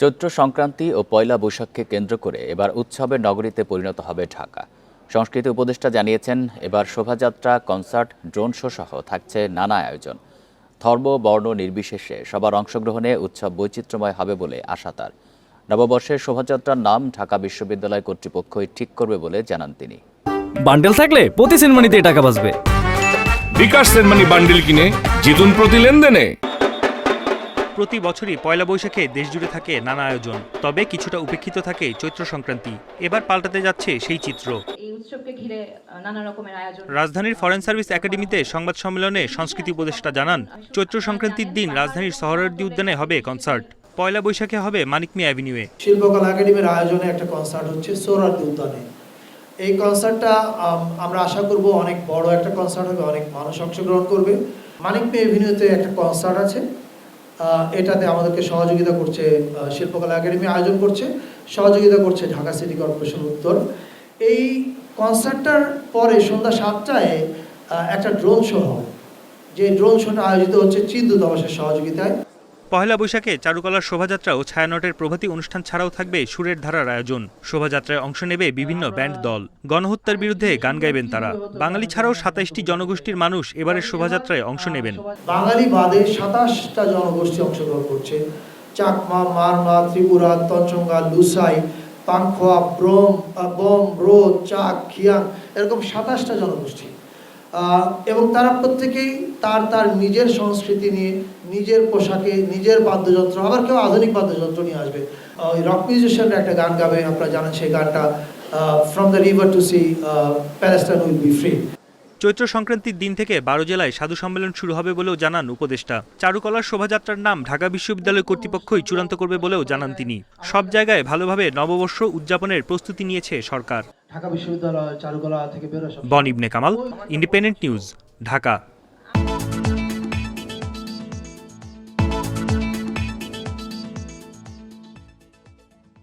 চৈত্র সংক্রান্তি ও পয়লা বৈশাখকে কেন্দ্র করে এবার উৎসবের নগরীতে পরিণত হবে ঢাকা। সংস্কৃতি উপদেষ্টা জানিয়েছেন এবার শোভাযাত্রা কনসার্ট ড্রোন শো সহ থাকছে নানা আয়োজন। ধর্ম বর্ণ নির্বিশেষে সবার অংশগ্রহণে উৎসব বৈচিত্র্যময় হবে বলে আশা তার। নববর্ষের শোভাযাত্রার নাম ঢাকা বিশ্ববিদ্যালয় কর্তৃপক্ষই ঠিক করবে বলে জানান তিনি। বান্ডেল থাকলে প্রতি সেনমানিতে টাকা বাঁচবে। বিকাশ সেনমানি বান্ডিল কিনে জিতুন প্রতি লেনদেনে। প্রতি বছরই পয়লা বৈশাখে দেশজুড়ে থাকে নানা আয়োজন তবে কিছুটা উপেক্ষিত থাকে চৈত্র সংক্রান্তি। এবার পাল্টাতে যাচ্ছে সেই চিত্র। এই উৎসবকে ঘিরে আহ, নানা রকমের আয়োজন। রাজধানীর ফরেন সার্ভিস একাডেমিতে সংবাদ সম্মেলনে সংস্কৃতি উপদেষ্টা জানান চৈত্র সংক্রান্তির দিন রাজধানীর শহরার্দি উদ্যানে হবে কনসার্ট পয়লা বৈশাখে হবে মানিক মিয়া অ্যাভিনিউয়ে শিল্পকলা একাডেমির আয়োজনে একটা কনসার্ট হচ্ছে সোহরার্দি উদ্যানে। এই কনসার্টটা আমরা আশা করব অনেক বড় একটা কনসার্ট হবে অনেক মানুষ অংশগ্রহণ করবে। মানিক পে এভিনিউতে একটা কনসার্ট আছে। এটাতে আমাদেরকে সহযোগিতা করছে শিল্পকলা একাডেমি আয়োজন করছে, সহযোগিতা করছে ঢাকা সিটি কর্পোরেশন উত্তর। এই কনসার্টটার পরে সন্ধ্যা সাতটায় একটা ড্রোন শো হয়। যে ড্রোন শোটা আয়োজিত হচ্ছে চিন্দু দবাসের সহযোগিতায়। পয়লা বৈশাখে চারুকলার শোভাযাত্রা ও ছায়ানটের প্রভৃতি অনুষ্ঠান ছাড়াও থাকবে সুরের ধারার আয়োজন। শোভাযাত্রায় অংশ নেবে বিভিন্ন ব্যান্ড দল। গণহত্যার বিরুদ্ধে গান গাইবেন তারা। বাঙালি ছাড়াও সাতাইশটি জনগোষ্ঠীর মানুষ এবারের শোভাযাত্রায় অংশ নেবেন। বাঙালি বাদে সাতাশটা জনগোষ্ঠী অংশগ্রহণ করছে। চাকমা, মারমা, ত্রিপুরা তঞ্চঙ্গা লুসাই, পাংখোয়া, ব্রোম বোম ব্রো চাক, খিয়াং, এরকম সাতাশটা জনগোষ্ঠী। এবং তারা প্রত্যেকেই তার তার নিজের সংস্কৃতি নিয়ে, নিজের পোশাকে, নিজের বাদ্যযন্ত্র, আবার কেউ আধুনিক বাদ্যযন্ত্র নিয়ে আসবে। ওই রক মিউজিশিয়ানরা একটা গান গাবে, আপনারা জানেন সেই গানটা from the river to sea Palestine will be free Chaitra সংক্রান্তির দিন থেকে বারো জেলায় সাধু সম্মেলন শুরু হবে বলেও জানান উপদেষ্টা। চারুকলার শোভাযাত্রার নাম ঢাকা বিশ্ববিদ্যালয় কর্তৃপক্ষই চূড়ান্ত করবে বলেও জানান তিনি। সব জায়গায় ভালোভাবে নববর্ষ উদযাপনের প্রস্তুতি নিয়েছে সরকার। ঢাকা বিশ্ববিদ্যালয় চারুকলা থেকে বেরোয় বন ইবনে কামাল ইন্ডিপেন্ডেন্ট নিউজ ঢাকা।